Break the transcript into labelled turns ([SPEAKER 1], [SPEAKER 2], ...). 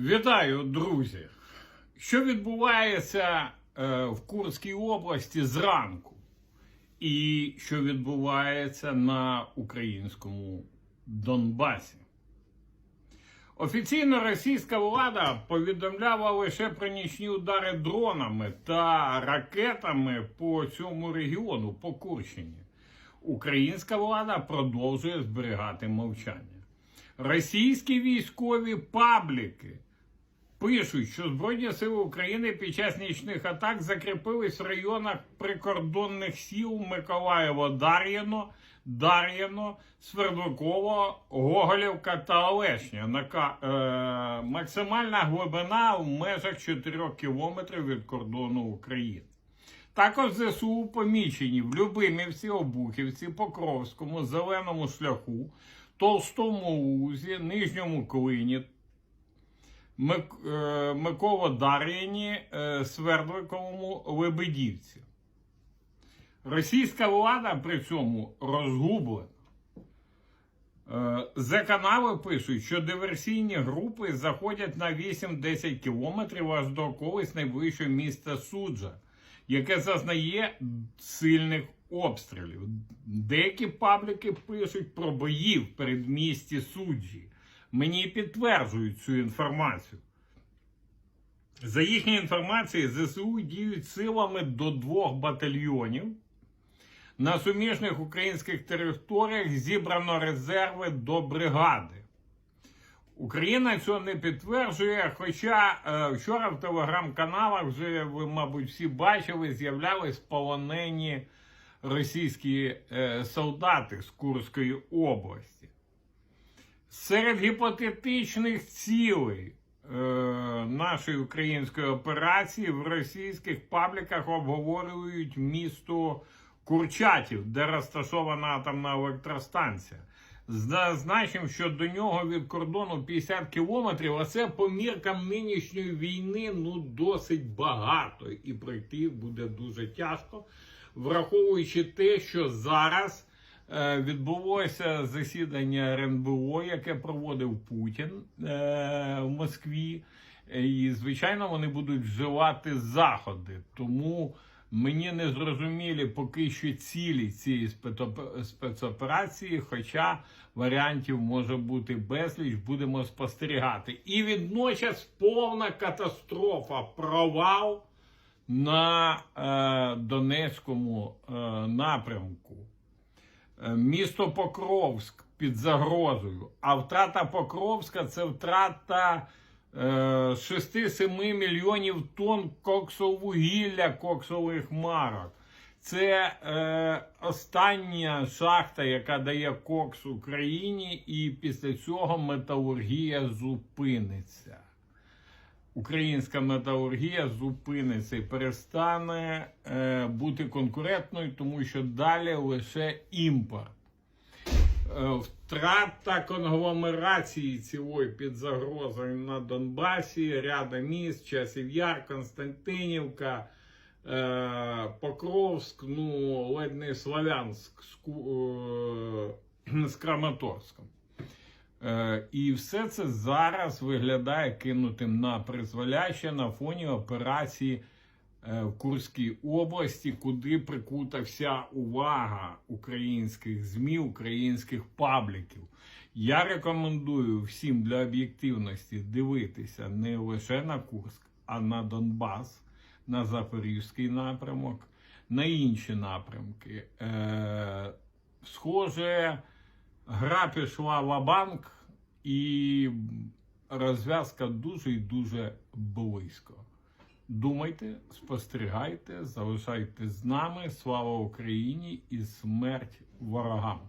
[SPEAKER 1] Вітаю, друзі! Що відбувається е, в Курській області зранку? І що відбувається на українському Донбасі? Офіційно російська влада повідомляла лише про нічні удари дронами та ракетами по цьому регіону, по Курщині. Українська влада продовжує зберігати мовчання. Російські військові пабліки пишуть, що Збройні сили України під час нічних атак закріпились в районах прикордонних сіл Миколаєво, Дар'їно, Дар'їно, Свердликово, Гоголівка та Олешня. Нака... Е... Максимальна глибина в межах 4 кілометрів від кордону України. Також ЗСУ помічені в Любимівці, Обухівці, Покровському, Зеленому шляху, Толстому Лузі, Нижньому Клині, Е, Миколодар'їні, е, Свердликовому, Лебедівці. Російська влада при цьому розгублена. Е, З-канали пишуть, що диверсійні групи заходять на 8-10 кілометрів аж до колись найближчого міста Суджа, яке зазнає сильних обстрілів. Деякі пабліки пишуть про бої в передмісті Суджі. Мені підтверджують цю інформацію. За їхньою інформацією, ЗСУ діють силами до двох батальйонів. На суміжних українських територіях зібрано резерви до бригади. Україна цього не підтверджує. Хоча е, вчора в телеграм-каналах вже ви, мабуть, всі бачили, з'являлись полонені російські е, солдати з Курської області. Серед гіпотетичних цілей е, нашої української операції в російських пабліках обговорюють місто Курчатів, де розташована атомна електростанція. Зазначимо, що до нього від кордону 50 кілометрів, а це по міркам нинішньої війни ну досить багато, і пройти буде дуже тяжко, враховуючи те, що зараз відбулося засідання РНБО, яке проводив Путін е, в Москві. І, звичайно, вони будуть вживати заходи. Тому мені не зрозумілі поки що цілі цієї спецоп- спецоперації, хоча варіантів може бути безліч, будемо спостерігати. І водночас повна катастрофа, провал на е, Донецькому е, напрямку. Е, Місто Покровськ під загрозою. А втрата Покровська це втрата е, 6-7 мільйонів тонн коксовугілля, коксових марок. Це е, остання шахта, яка дає кокс Україні, і після цього металургія зупиниться. Українська металургія зупиниться і перестане е, бути конкурентною, тому що далі лише імпорт. Е, Втрата конгломерації цілої під загрозою на Донбасі, ряда міст, Часів Яр, Константинівка, е, Покровськ, ну, ледь не Славянськ е, з Краматорськом. Е, І все це зараз виглядає кинутим на призволяще на фоні операції е, в Курській області, куди прикута вся увага українських ЗМІ, українських пабліків. Я рекомендую всім для об'єктивності дивитися не лише на Курськ, а на Донбас, на Запорізький напрямок, на інші напрямки. Е, схоже, гра пішла в банк і розв'язка дуже і дуже близько. Думайте, спостерігайте, залишайтесь з нами. Слава Україні і смерть ворогам!